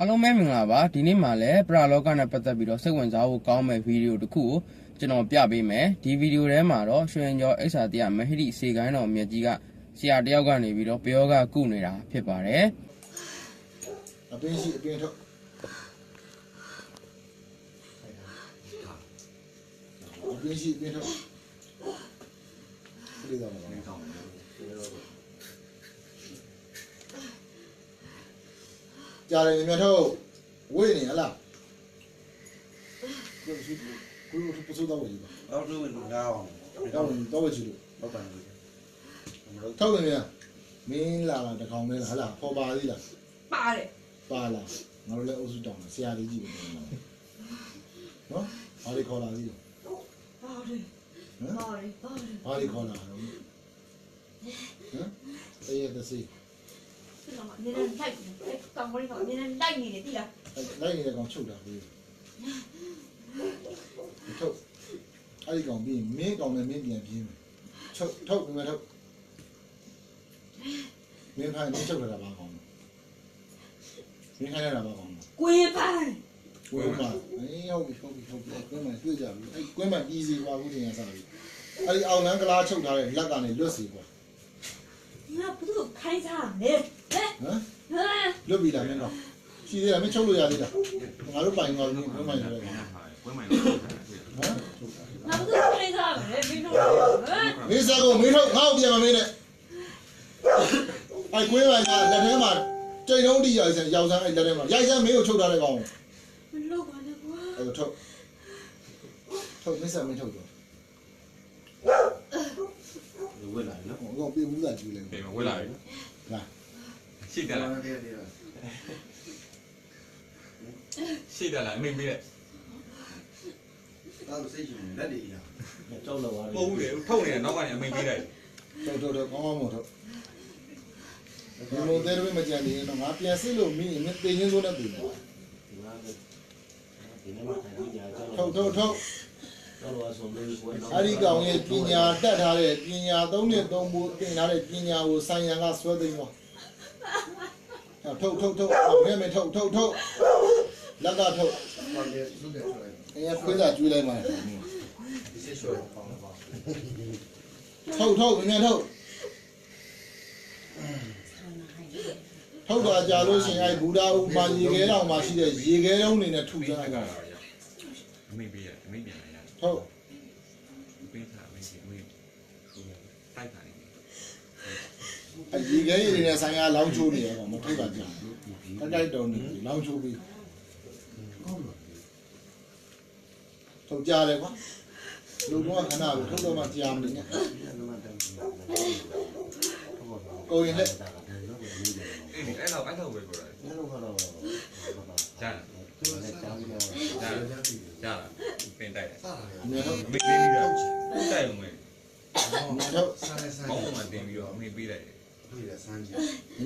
အားလုံးပဲမင်္ဂလာပါဒီနေ့မှာလည်းပရာလောကနဲ့ပတ်သက်ပြီးတော့စိတ်ဝင်စားဖို့ကောင်းမဲ့ဗီဒီယိုတစ်ခုကိုကျွန်တော်ပြပေးမယ်ဒီဗီဒီယိုထဲမှာတော့ရွှေကျော်အိဆာတရားမဟိတိစေကိုင်းတော်မြတ်ကြီးကဆရာတယောက်ကနေပြီးတော့ပယောဂကုနေတာဖြစ်ပါတယ်အပင်းရှိအပင်းထုတ်အပင်းရှိအပင်းထုတ်ပြည့်တော့မှာပါ ကြားတယ်မြတ်ထုတ်ဝေးနေဟလားကိုယ်ရှိကိုယ်ပစိုးတော့ဝေးပါအောက်လို့ဝင်လာအောင်တော့ဝင်တော့ဝေးချလို့ဟုတ်ပါဘူးမလို့ထုတ်တယ်မြတ်မင်းလာတာတကောင်မဲလားဟလားပေါ်ပါသေးလားပါတယ်ပါလာငါတို့လည်းအုပ်စုတောင်းတာဆရာလေးကြီးပဲနော်ဘာလေးခေါ်လာသေးလဲပါတယ်ဟမ်ပါတယ်ပါတယ်ဘာလေးခေါ်လာတော့ဟမ်တည့် ရတဲ့စီဒီတော့နည်းနည်းလိုက်တယ်တောင်ပေါ်တော့နည်းနည်းလိုက်နေတယ်တိလားလိုက်နေတဲ့ကောင်ချုပ်တာပြီးထုတ်အဲ့ဒီကောင်ပြီးမင်းကောင်နဲ့မင်းပြန်ပြင်းမယ်ချုပ်ထုတ်ပြီးမှထုတ်မင်းဖိုင်မင်းချုပ်လာတာဘာကောင်မင်းခိုင်းရတာဘာကောင်ကိုရင်ပိုင်ဝဲမှာအေးဟုတ်ပြီဟုတ်ပြီဟုတ်ပြီကွင်းမှာတွေ့ကြပြီအဲ့ကွင်းမှာပြီးစီပါဘူးတင်ရစားပြီအဲ့ဒီအောင်လန်းကလားချုပ်ထားတဲ့လက်ကနေလွတ်စီကွာငါ ဘုသူခိုင်းစားနေဟဲ့ဟမ်ဟမ်လွတ်ပြီလားမင်းတော့ရှိသေးလားမင်းချုပ်လို့ရသေးလားငါတို့ပိုင်သွားပြီကွင်းမှာရတဲ့ကောင်ဟမ်ငါဘုသူခိုင်းစားနေဘီလို့ဟမ်မင်းစားကိုမင်းထုတ်ငါ့ကိုပြန်မမင်းနဲ့အဲ့ကွင်းမှာလက်ထဲမှာတိတ်လုံးတိရဆန်ရောက်စမ်းအဲ့လက်ထဲမှာရိုက်စမ်းမင်းကိုချုပ်ထားတဲ့ကောင်မလုပ်ပါနဲ့ကွာအဲ့တော့ထုတ်ထုတ်မင်းစားမင်းထုတ်တော့ ဝင်လာနော်ဟိုကောင်ပြေဘူးသာကျူးလဲပြင်မဝက်လာပြီလာရှိတယ်လားတယ်တယ်ရှိတယ်လားအမိပေးလိုက်တော့စိတ်ရှင်လက်တွေရကြောက်လို့ပါပုံဘူးလေထုတ်နေတယ်နောက်ကနေအမိပေးလိုက်ထုတ်ထုတ်ထုတ်ကောင်းကောင်းမထုတ်ဒီလိုသေးတယ်မကြံနေတော့ငါပြန်စစ်လို့မင်းမသိချင်းစိုးနဲ့ပြင်ပါဒီနေ့မှထိုင်ကြကြောက်ထုတ်ထုတ်ထုတ်ကြောက်လို့ဆိုလို့ကိုယ် အဲ့ဒီကောင်ရဲ့ပညာတက်ထားတဲ့ပညာသုံးနှစ်သုံးဖို့သင်ထားတဲ့ပညာကိုဆိုင်ရန်ကဆွဲသိမ်းသွားထုတ်ထုတ်ထုတ်မင်းမထုတ်ထုတ်ထုတ်လက်ကထုတ်ဟုတ်တယ်လုတယ်ဆိုရင်အဲခွေးသာကျွေးလိုက်မှာဒီစိတ်ဆိုတော့ပါပါထုတ်ထုတ်မင်းထုတ်ထုတ်တာကြာလို့ရှိရင်အဲဘူဒါဥမာရေခဲတော်မှာရှိတဲ့ရေခဲတုံးနေနဲ့ထုအမိကြကတာလာရအမိပေးရအ မိပြန်လာရထုတ်ပေးတာအမိအမိတိုက်တာနေအဲရေခဲရည်နဲ့ဆိုင်ရလောင်းချိုးနေရတော့မထုတ်တာကြာတိုက်တိုက်တုံးနေလောင်းချိုးပြီးထုတ်ကြတယ်ကွာလူတော့ခဏပဲထုတ်တော့မှကြာမနေနဲ့ကိုရင်လက်အေးအဲ့တော့အဲ့တော့ပဲပြောတာအဲ့လိုကတော့ကြား လားသူလည်းကြောက်နေတော့ကြားလားကြားလားပင်တိုက်တယ်စားရမြတ်ထုတ်အမိပေးပြီးတော့တိုက်အောင်မယ်မြတ်ထုတ်စားလဲစားဘောင်းမှတင်ပြီးတော့အမိပေးလိုက်တယ်ဒီလည်းစမ်းကြည့်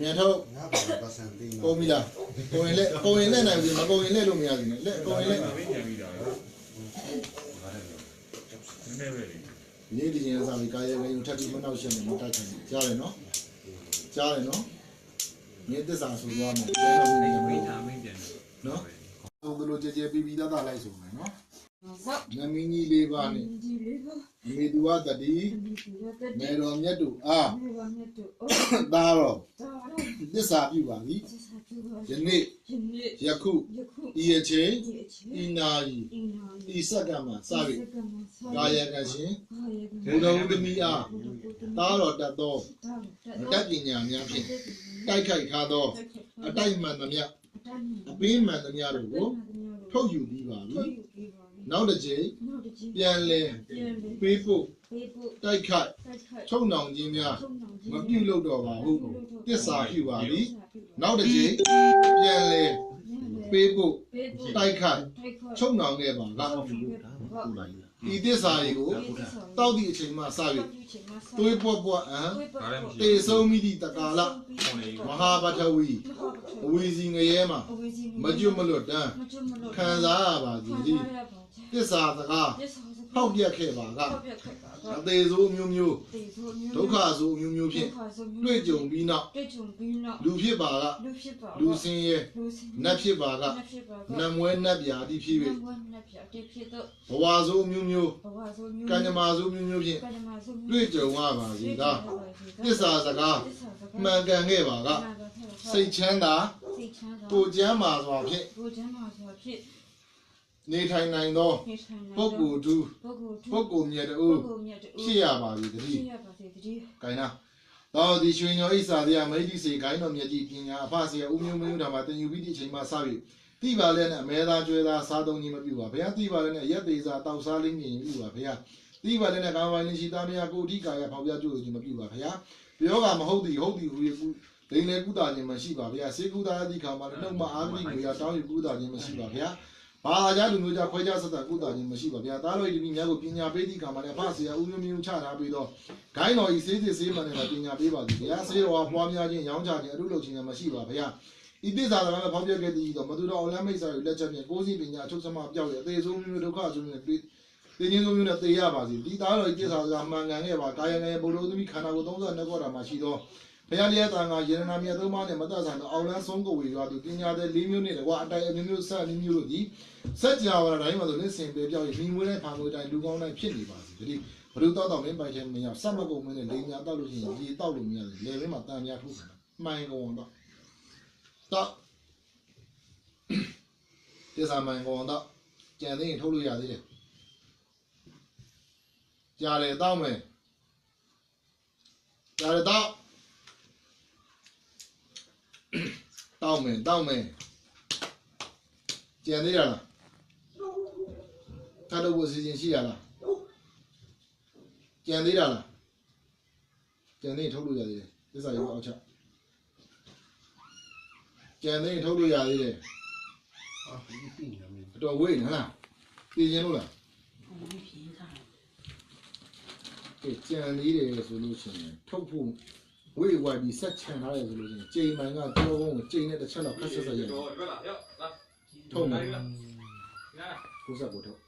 မြတ်ထုတ်ငါဘာပါစံသိနေကိုမီလားကိုရင်လက်ကိုရင်လက်နိုင်ပြီမကိုရင်လက်လို့မရဘူးနဲ့လက်ကိုရင်လက်အမိပြန်ပြီးတော့နည်းနည်းပဲလေနေ့ဒီရင်စားပြီးကာယကရင်ထပ်ပြီးမနှောက်ရှက်နေမတိုက်ခိုင်းကြားတယ်နော်ကြားတယ်နော်မြေသစ္စာဆိုသွားမယ်ကျန်တော့မင်းအမမိင်းတာအမိပြန်တယ်နော် ဆိုသလိုကြဲကြဲပြီးပြီးသားသားလိုက်ဆိုမယ်နော်ဇော့နမင်းကြီးလေးပါနဲ့ဒီလေးပါအမေသူဝတတိဒီကူရတဲ့မေတော်မြတ်တို့အာဒီဘာနဲ့တူအော်သားတော်တော်တော့သစ္စာပြုပါသည်စစ်စားပြပါယနေ့ယနေ့ယခုယခုဤအချိန်ဒီအချင်းဤနာဤအင်းနာဤစက္ကန့်မှာစပြီကာယကရှင်ကာယကဘုဒ္ဓဝုဒ္ဓမီအားသားတော်တတ်သောတာတတ်ပညာများဖြင့်တိုက်ခိုက်ထားသောအတိုက်မှန်သမျှ အတိုင်းအပင်းမှန်သမျှတို့ကိုထုတ်ယူပြီးပါပြီထုတ်ယူပြီးပါပြီနောက်တစ်ချိန်နောက်တစ်ချိန်ပြန်လည်ပြန်လေပေးဖို့ပေးဖို့တိုက်ခိုက်တိုက်ခိုက်ချုံနှောင်ခြင်းများဆုံးအောင်မပြုလုပ်တော့ပါဟုတစ္ဆာပြုပါသည်ပြီနောက်တစ်ချိန်ပြန်လည်ပေးဖို့ပေးဖို့တိုက်ခိုက်တိုက်ခိုက်ချုံနှောင်ခဲ့ပါလားဟုတ်လား ဤသစ္စာတွေကိုတောက်သည့်အချိန်မှစ၍သွေးပွက်ပွက်အံတေဆုံးမိသည့်တကာလပုံနေမဟာပထဝီအဝီစီငရဲမှာမကျွတ်မလွတ်တမ်းမကျွတ်မလို့ခံစားရပါသည်သစ္စာစကားသစ္စာစ ဟောက်ပြက်ခဲ့ပါကဟုတ်ပြခက်ပါတော့အသေးဆိုးမျိုးမျိုးတေဆိုမျိုးဒုက္ခဆိုးမျိုးမျိုးဖြင့်ဒုက္ခဆိုမျိုးတွေ့ကြုံပြီးနောက်တွေ့ကြုံပြီးနောက်လူဖြစ်ပါကလူဖြစ်ပါလူစင်းရဲလူစင်နတ်ဖြစ်ပါကနတ်ဖြစ်ပါနတ်မွဲနတ်ပြာတိဖြစ်န၍တ်ဘဝနတ်ပြတိဖြစ်တော့ဘဝဆိုးမျိုးမျိုးဘဝဆိုမျိုးကံကြမ္မာဆိုးမျိုးမျိုးဖြင့်ကံကြမ္မာဆိုမျိုးတွေ့ကြုံရပါစေကားသစ္စာစကားသစ္စာစကားမှန်ကန်ခဲ့ပါကစိတ်ချမ်းသာစိတ်ချမ်းသာကိုယ်ကျမ်းမာစွာဖြင့်ကိုယ်ချမ်းသာစွာဖြစ်နေထိုင် နိုင်သောနေထိုင်နိုင်ပုဂ္ဂိုလ်သူပုဂ္ဂိုလ်သူပုဂ္ဂိုလ်မြတ်တူပုဂ္ဂိုလ်မြတ်တူဖြစ်ရပါသည်တဖြည်းစ်ရပါစေတည်းကိုင်နာသောဒီရွှေညောဣစာတရားမိတ္တိစေကိုင်းတော်မြတ်ကြီးပညာအဖဆရာဦးမျိုးမျိုးဓမ္မတင်ယူပြီးဒီချိန်မှာစပြီတိပါလဲနဲ့အမဲသားကျွဲသားစားသုံးခြင်းမပြုပါဘုရားတိပါလဲနဲ့ရက်သေးစာတောက်စားလေးမြင်ပြုပါဘုရားတိပါလဲနဲ့ကာဝိုင်းလေးရှိသားများကိုအဓိကာယဖောက်ပြကြိုးခြင်းမပြုပါဘုရားပြောကမဟုတ်သည်ဟုတ်သည်ဟူ၍ကုဒိန်လေကုတာခြင်းမရှိပါဘုရားစေကုတာအတိခါမှာနှုတ်မအာဂတိကိုရတောင်းယူကုတာခြင်းမရှိပါဘုရား ဘာသာကြလူမျိုးကြခွဲခြားဆက်တာကုတာခြင်းမရှိပါဗျာသားတော်ဤဒီများကိုပညာပေးသည့်ခါမှာလည်းအဖဆရာဦးမျိုးမျိုးချထားပြီးတော့ဂိုင်းတော်ဤစေးစစ်စေးမှန်တဲ့ပညာပေးပါသည်ဗျာစေးတော်ပွားများခြင်းရောင်းချခြင်းအထုလုပ်ခြင်းလည်းမရှိပါဗျာဤသစ္စာကလည်းဖောက်ပြခဲ့သည်တော့မသူတော်အလမ်းမိတ်ဆာကိုလက်ချက်ဖြင့်ကိုးစီပညာအချုပ်စမပြောက်ရအသေးဆုံးမျိုးဒုက္ခဆုံးမျိုးတွေ့တင်းချင်းဆုံးမျိုးနဲ့သေရပါစေဒီသားတော်ဤသစ္စာကမှန်ကန်ခဲ့ပါကာယငယ်ဘုလိုသမီးခန္ဓာကိုယ်32ခေါ်တာမှာရှိသော ဘုရားတရားတန်ခါယေရနာမြတ်သုံးပါးနဲ့မတတ်ဆိုင်သောအောင်လန်းဆုံးကိုဝေရွာသူပညာတဲ့၄မျိုးနဲ့တကွာအတိုင်းအမျိုးမျိုးဆက်အမျိုးမျိုးတို့ဒီစัจ java တိုင်းမှာဆိုလင်းစင်ပေပြောက်ရမိမွေးတဲ့ဖာမွေးတိုင်းလူကောင်းတိုင်းဖြစ်နေပါစေဒီဘလူတော့တော့မင်းပိုင်တယ်မရစက်မကုန်မင်းနဲ့လိန်ညာတောက်လို့ရှိရင်ဒီတောက်လို့မရတယ်လေဘင်းမှာတန်များထုတ်တယ်မှန်ကုန်တော့တော့ဒီစာမှန်ကုန်တော့ကြံသိရင်ထုတ်လို့ရသေးတယ်ကြားတယ်တောက်မယ်ကြားတယ်တောက် တောက်မယ်တောက်မယ်ကြံသေးရလားထပ်လို့ဖို့စီစဉ်ရှိရလားကြံသေးတာလားကြံသေးရင်ထုတ်လို့ရသေးတယ်သစ္စာရုပ်အောက်ချက်ကြံသေးရင်ထုတ်လို့ရသေးတယ် 啊，一病了没？ အတော်ဝေးနေဟလားပြည်ခြင်းလို့လားကဲကြံသေးတယ်ဆိုလို့ရှိရင်ထုတ်ဖို့ ဝေးဝိုက်ပြီးဆက်ချန်ထားတယ်ဆိုလို့ရှိရင်ချိန်မှန်ကကျောကုန်းကိုချိန်နဲ့တစ်ချက်တော့ခက်ဆက်ဆက်ရအောင်ထုတ်မယ်ကိုဆက်ကိုထုတ်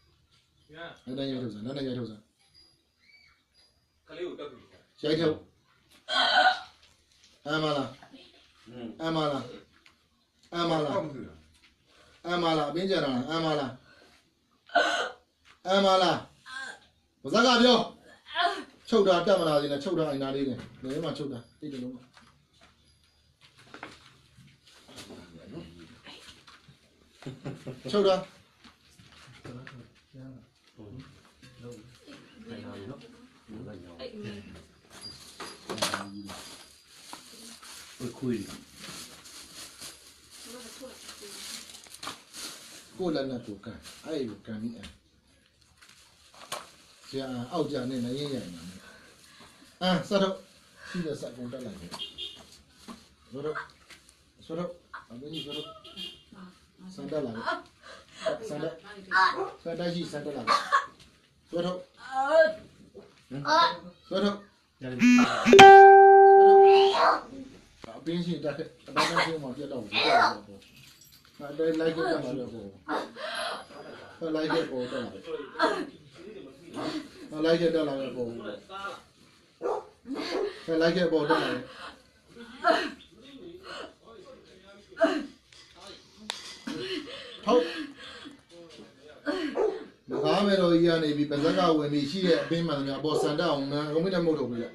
နောက်တိုင်းရိုက်ထုတ်စမ်းနောက်တိုင်းရိုက်ထုတ်စမ်းကလေးကိုတက်ပြီရိုက်ထုတ်အမလာအမလာအမလာအမလာအမင်းကြတာအမလာအမလာဘာသာကပြော ချုပ်တာတက်မလာသေးနဲ့ချုပ်တာအိမ်သားလေးနဲ့နေမှာချုပ်တာတိတ်တယ်လုံးချုပ်တာคุยกูแล้วนะตัวกันไอ้กันนี่อ่ะ ဆရာအောက်ကြနေနေရင်ရိုင်နေအာစတော့ရှိတဲ့စက်ကုန်တက်လိုက်တယ်ဆိုတော့ဆိုတော့အမင်းကြီးဆိုတော့စန်တက်လာတယ်စန်တက်စန်တက်ရှိစန်တက်လာတယ်ဆိုတော့ဆိုတော့အပင်းရှိတက်အပန်းရှိမှပြတ်တော့ဘူးအဲ့ဒါလိုက်ကြတယ်လို့ဟိုလိုက်ကြပေါ်တော့ လိုက်ကြတက်လာတယ်ပေါ်လိုက်ကြပေါ်တော့ဟုတ်မကားမယ်တော့ကြီးကနေပြီးပါဇက်ကဝင်ပြီးရှိတဲ့အပင်းမှန်တယ်အပေါ်စန်တက်အောင်နာအကုန်မနဲ့မဟုတ်တော့ဘူးလေ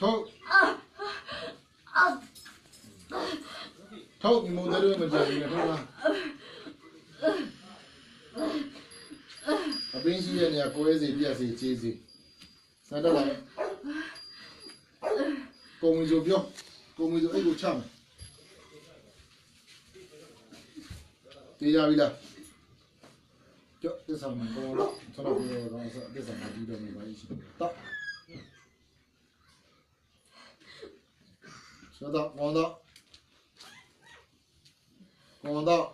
ထုတ်ထုတ်ဒီမိုဒယ်လို့မကြဘူးနဲ့ထုတ်လားအပင်းရှိတဲ့နေရာကိုယ်ရေးစီပြက်စီချေးစီစန်တက်လာ ကုံမီဆိုပြောကုံမီဆိုအဲ့ကိုချမယ်တေးကြပြီလားကြောက်သစ္စာမကောတော့ကျွန်တော်ပြောတော့သစ္စာမပြီးတော့နေပါရှိတော့ဆိုတော့ကောင်းတော့ကောင်းတော့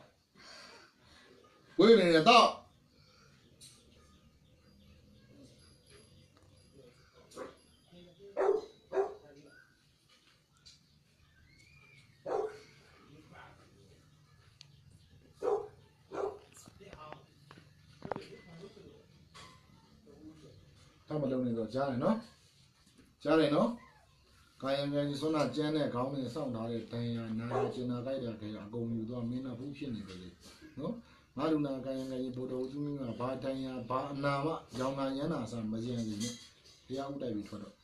ဝိနေတော့ မလုံးနေတော့ကြားတယ်နော်ကြားတယ်နော်ကာယံကံကြီးစွမ်းနာကျန်းတဲ့ခေါင်းနဲ့စောင့်ထားတဲ့တန်ရာနာရကျင်နာကြိုက်တဲ့ခေအကုန်ယူသွားမင်းနာဘူးဖြစ်နေတယ်လေနော်ငါလူနာကာယံကံကြီးဘုဒ္ဓဦးစုမင်းကဘာတန်ရာဘာအနာမရောင်ငံရန်နာဆာမကျန်ဘူးနဲ့တရားဥတိုက်ပြီးထွက်တော့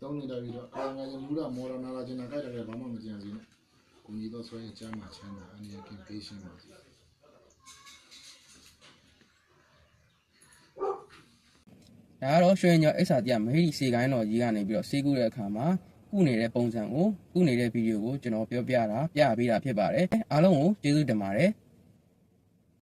တောင်းနေတာပြီးတော့ကာယံကံကြီးမူရမောရနာလာကျင်နာကြိုက်တဲ့ဘာမှမကျန်ဘူးနဲ့ကိုကြီးတော့ဆွဲရင်ကျမ်းမှာချမ်းသာအနေနဲ့ကင်ပေးရှင်းပါ ဒါကတော့ရွှေညောအိဆာတိယမဟိဒီစေကိုင်းတော်ကြီးကနေပြီးတော့စေးကူးတဲ့အခါမှာကုနေတဲ့ပုံစံကိုကုနေတဲ့ဗီဒီယိုကိုကျွန်တော်ပြောပြတာပြပေးတာဖြစ်ပါတယ်အားလုံးကိုကျေးဇူးတင်ပါတယ်